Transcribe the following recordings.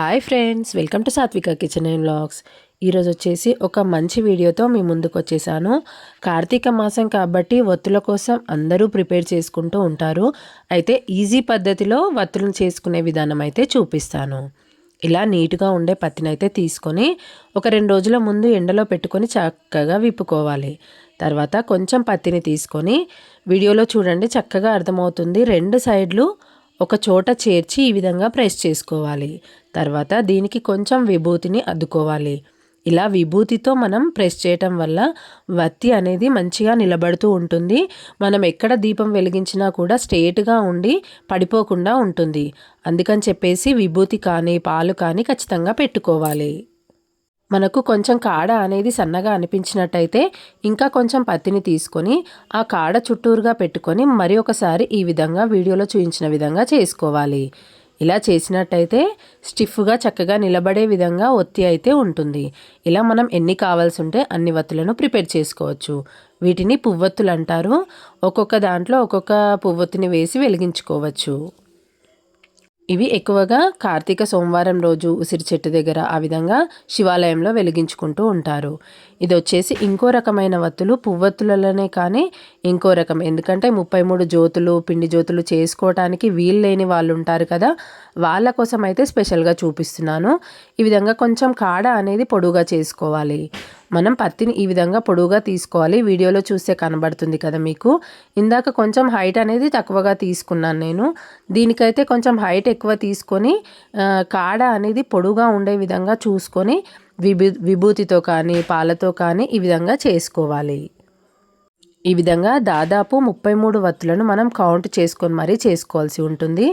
Hi friends welcome to Satvika kitchen and vlogs ఈరోజు వచ్చేసి ఒక మంచి వీడియోతో మీ ముందుకు వచ్చేసాను. కార్తీక మాసం కాబట్టి వత్తుల కోసం అందరూ ప్రిపేర్ చేసుకుంటూ ఉంటారు. అయితే ఈజీ పద్ధతిలో వత్తులను చేసుకునే విధానం అయితే చూపిస్తాను. ఇలా నీట్గా ఉండే పత్తిని అయితే తీసుకొని ఒక రెండు రోజుల ముందు ఎండలో పెట్టుకొని చక్కగా విప్పుకోవాలి. తర్వాత కొంచెం పత్తిని తీసుకొని వీడియోలో చూడండి చక్కగా అర్థమవుతుంది. రెండు సైడ్లు ఒక చోట చేర్చి ఈ విధంగా ప్రెస్ చేసుకోవాలి. తర్వాత దీనికి కొంచెం విభూతిని అద్దుకోవాలి. ఇలా విభూతితో మనం ప్రెస్ చేయటం వల్ల వత్తి అనేది మంచిగా నిలబడుతూ ఉంటుంది. మనం ఎక్కడ దీపం వెలిగించినా కూడా స్ట్రేట్గా ఉండి పడిపోకుండా ఉంటుంది. అందుకని చెప్పేసి విభూతి కానీ పాలు కానీ ఖచ్చితంగా పెట్టుకోవాలి. మనకు కొంచెం కాడ అనేది సన్నగా అనిపించినట్టయితే ఇంకా కొంచెం పత్తిని తీసుకొని ఆ కాడ చుట్టూరుగా పెట్టుకొని మరి ఒకసారి ఈ విధంగా వీడియోలో చూపించిన విధంగా చేసుకోవాలి. ఇలా చేసినట్టయితే స్టిఫ్గా చక్కగా నిలబడే విధంగా ఒత్తి అయితే ఉంటుంది. ఇలా మనం ఎన్ని కావాల్సి ఉంటే అన్ని వత్తులను ప్రిపేర్ చేసుకోవచ్చు. వీటిని పువ్వొత్తులు అంటారు. ఒక్కొక్క దాంట్లో ఒక్కొక్క పువ్వొత్తిని వేసి వెలిగించుకోవచ్చు. ఇవి ఎక్కువగా కార్తీక సోమవారం రోజు ఉసిరి చెట్టు దగ్గర ఆ విధంగా శివాలయంలో వెలిగించుకుంటూ ఉంటారు. ఇది వచ్చేసి ఇంకో రకమైన వత్తులు పువ్వత్తులలోనే కానీ ఇంకో రకం. ఎందుకంటే ముప్పై మూడు జ్యోతులు పిండి జ్యోతులు చేసుకోవటానికి వీలు లేని వాళ్ళు ఉంటారు కదా వాళ్ళ కోసం అయితే స్పెషల్గా చూపిస్తున్నాను. ఈ విధంగా కొంచెం కాడ అనేది పొడుగా చేసుకోవాలి. మనం పత్తిని ఈ విధంగా పొడువుగా తీసుకోవాలి. వీడియోలో చూస్తే కనబడుతుంది కదా మీకు. ఇందాక కొంచెం హైట్ అనేది తక్కువగా తీసుకున్నాను నేను. దీనికైతే కొంచెం హైట్ ఎక్కువ తీసుకొని కాడ అనేది పొడుగా ఉండే విధంగా చూసుకొని విభూ విభూతితో కానీ పాలతో కానీ ఈ విధంగా చేసుకోవాలి. ఈ విధంగా దాదాపు ముప్పై మూడు వత్తులను మనం కౌంట్ చేసుకొని మరీ చేసుకోవాల్సి ఉంటుంది.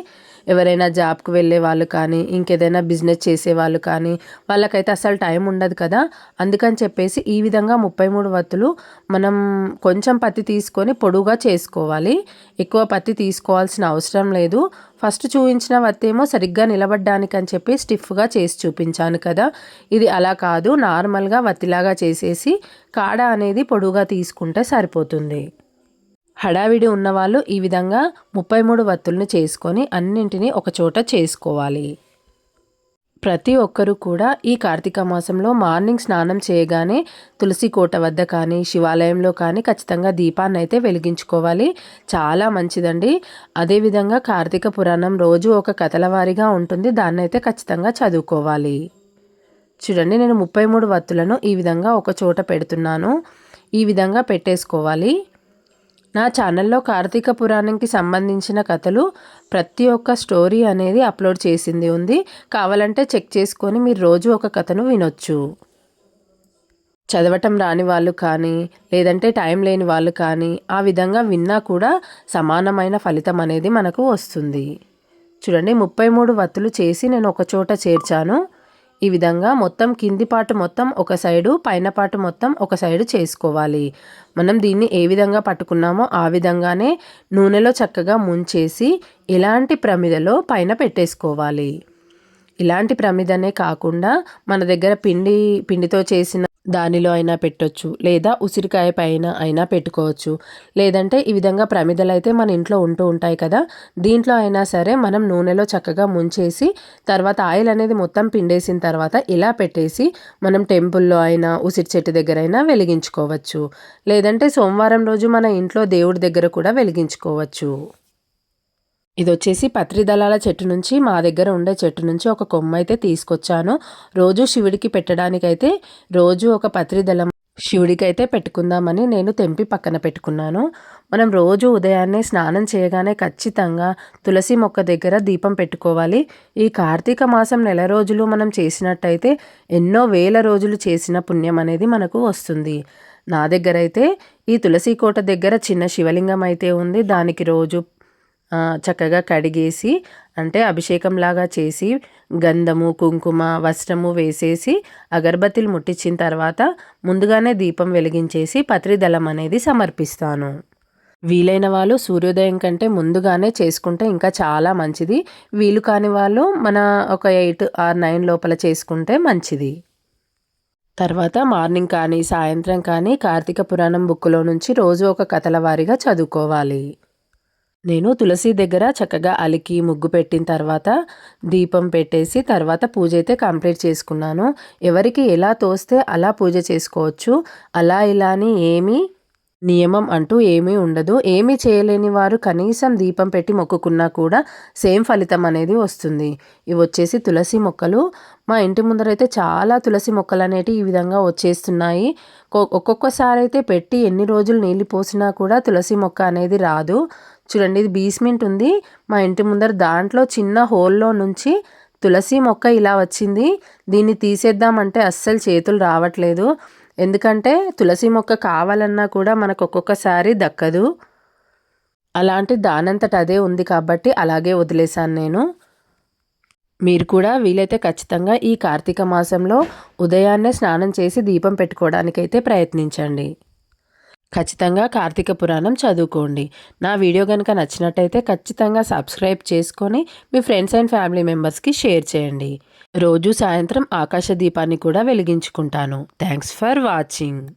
ఎవరైనా జాబ్కి వెళ్ళే వాళ్ళు కానీ ఇంకేదైనా బిజినెస్ చేసే వాళ్ళు కానీ వాళ్ళకైతే అసలు టైం ఉండదు కదా. అందుకని చెప్పేసి ఈ విధంగా ముప్పై మూడు వత్తులు మనం కొంచెం పత్తి తీసుకొని పొడుగా చేసుకోవాలి. ఎక్కువ పత్తి తీసుకోవాల్సిన అవసరం లేదు. ఫస్ట్ చూపించిన వత్తేమో సరిగ్గా నిలబడ్డానికి అని చెప్పి స్టిఫ్గా చేసి చూపించాను కదా. ఇది అలా కాదు. నార్మల్గా వత్తిలాగా చేసేసి కాడ అనేది పొడుగా తీసుకుంటే సరిపోతుంది. హడావిడి ఉన్నవాళ్ళు ఈ విధంగా ముప్పై మూడు వత్తులను చేసుకొని అన్నింటినీ ఒకచోట చేసుకోవాలి. ప్రతి ఒక్కరూ కూడా ఈ కార్తీక మాసంలో మార్నింగ్ స్నానం చేయగానే తులసి కోట వద్ద కానీ శివాలయంలో కానీ ఖచ్చితంగా దీపాన్ని అయితే వెలిగించుకోవాలి. చాలా మంచిదండి. అదేవిధంగా కార్తీక పురాణం రోజు ఒక కథల వారిగా ఉంటుంది. దాన్ని అయితే ఖచ్చితంగా చదువుకోవాలి. చూడండి నేను ముప్పై మూడు వత్తులను ఈ విధంగా ఒక చోట పెడుతున్నాను. ఈ విధంగా పెట్టేసుకోవాలి. నా ఛానల్లో కార్తీక పురాణంకి సంబంధించిన కథలు ప్రతి ఒక్క స్టోరీ అనేది అప్లోడ్ చేసింది ఉంది. కావాలంటే చెక్ చేసుకొని మీరు రోజు ఒక కథను వినొచ్చు. చదవటం రాని వాళ్ళు కానీ లేదంటే టైం లేని వాళ్ళు కానీ ఆ విధంగా విన్నా కూడా సమానమైన ఫలితం అనేది మనకు వస్తుంది. చూడండి ముప్పై మూడు వత్తులు చేసి నేను ఒక చోట చేర్చాను. ఈ విధంగా మొత్తం కింది పాటు మొత్తం ఒక సైడు పైన పాటు మొత్తం ఒక సైడు చేసుకోవాలి. మనం దీన్ని ఏ విధంగా పట్టుకున్నామో ఆ విధంగానే నూనెలో చక్కగా ముంచేసి ఇలాంటి ప్రమిదలో పైన పెట్టేసుకోవాలి. ఇలాంటి ప్రమిదనే కాకుండా మన దగ్గర పిండి పిండితో చేసిన దానిలో అయినా పెట్టొచ్చు. లేదా ఉసిరికాయ పైన అయినా పెట్టుకోవచ్చు. లేదంటే ఈ విధంగా ప్రమిదలు అయితే మన ఇంట్లో ఉంటూ ఉంటాయి కదా. దీంట్లో అయినా సరే మనం నూనెలో చక్కగా ముంచేసి తర్వాత ఆయిల్ అనేది మొత్తం పిండేసిన తర్వాత ఇలా పెట్టేసి మనం టెంపుల్లో అయినా ఉసిరి చెట్టు దగ్గర అయినా వెలిగించుకోవచ్చు. లేదంటే సోమవారం రోజు మన ఇంట్లో దేవుడి దగ్గర కూడా వెలిగించుకోవచ్చు. ఇది వచ్చేసి పత్రిదళాల చెట్టు నుంచి మా దగ్గర ఉండే చెట్టు నుంచి ఒక కొమ్మ అయితే తీసుకొచ్చాను. రోజు శివుడికి పెట్టడానికైతే రోజు ఒక పత్రిదళం శివుడికి అయితే పెట్టుకుందామని నేను తెంపి పక్కన పెట్టుకున్నాను. మనం రోజు ఉదయాన్నే స్నానం చేయగానే ఖచ్చితంగా తులసి మొక్క దగ్గర దీపం పెట్టుకోవాలి. ఈ కార్తీక మాసం నెల రోజులు మనం చేసినట్టయితే ఎన్నో వేల రోజులు చేసిన పుణ్యం అనేది మనకు వస్తుంది. నా దగ్గర అయితే ఈ తులసి కోట దగ్గర చిన్న శివలింగం అయితే ఉంది. దానికి రోజు చక్కగా కడిగేసి అంటే అభిషేకం లాగా చేసి గంధము కుంకుమ వస్త్రము వేసేసి అగరబత్తిలు ముట్టించిన తర్వాత ముందుగానే దీపం వెలిగించేసి పత్రిదళం అనేది సమర్పిస్తాను. వీలైన వాళ్ళు సూర్యోదయం కంటే ముందుగానే చేసుకుంటే ఇంకా చాలా మంచిది. వీలు కాని వాళ్ళు మన ఒక ఎయిట్ ఆర్ నైన్ లోపల చేసుకుంటే మంచిది. తర్వాత మార్నింగ్ కానీ సాయంత్రం కానీ కార్తీక పురాణం బుక్లో నుంచి రోజు ఒక కథల వారిగా చదువుకోవాలి. నేను తులసి దగ్గర చక్కగా అలికి ముగ్గు పెట్టిన తర్వాత దీపం పెట్టేసి తర్వాత పూజ అయితే కంప్లీట్ చేసుకున్నాను. ఎవరికి ఎలా తోస్తే అలా పూజ చేసుకోవచ్చు. అలా ఇలా అని ఏమీ నియమం అంటూ ఏమీ ఉండదు. ఏమీ చేయలేని వారు కనీసం దీపం పెట్టి మొక్కుకున్నా కూడా సేమ్ ఫలితం అనేది వస్తుంది. ఇవి వచ్చేసి తులసి మొక్కలు. మా ఇంటి ముందరైతే చాలా తులసి మొక్కలు అనేటివి ఈ విధంగా వచ్చేస్తున్నాయి. ఒక్కొక్కసారి అయితే పెట్టి ఎన్ని రోజులు నీళ్ళు పోసినా కూడా తులసి మొక్క అనేది రాదు. చూడండి ఇది బీస్మెంట్ ఉంది. మా ఇంటి ముందర దాంట్లో చిన్న హోల్లో నుంచి తులసి మొక్క ఇలా వచ్చింది. దీన్ని తీసేద్దామంటే అస్సలు చేతులు రావట్లేదు. ఎందుకంటే తులసి మొక్క కావాలన్నా కూడా మనకు ఒక్కొక్కసారి దక్కదు. అలాంటి దానంతట అదే ఉంది కాబట్టి అలాగే వదిలేశాను నేను. మీరు కూడా వీలైతే ఖచ్చితంగా ఈ కార్తీక మాసంలో ఉదయాన్నే స్నానం చేసి దీపం పెట్టుకోవడానికైతే ప్రయత్నించండి. ఖచ్చితంగా కార్తీక పురాణం చదువుకోండి. నా వీడియో కనుక నచ్చినట్టయితే ఖచ్చితంగా సబ్స్క్రైబ్ చేసుకొని మీ ఫ్రెండ్స్ అండ్ ఫ్యామిలీ మెంబర్స్కి షేర్ చేయండి. రోజు సాయంత్రం ఆకాశ దీపాన్ని కూడా వెలిగించుకుంటాను. Thanks for watching.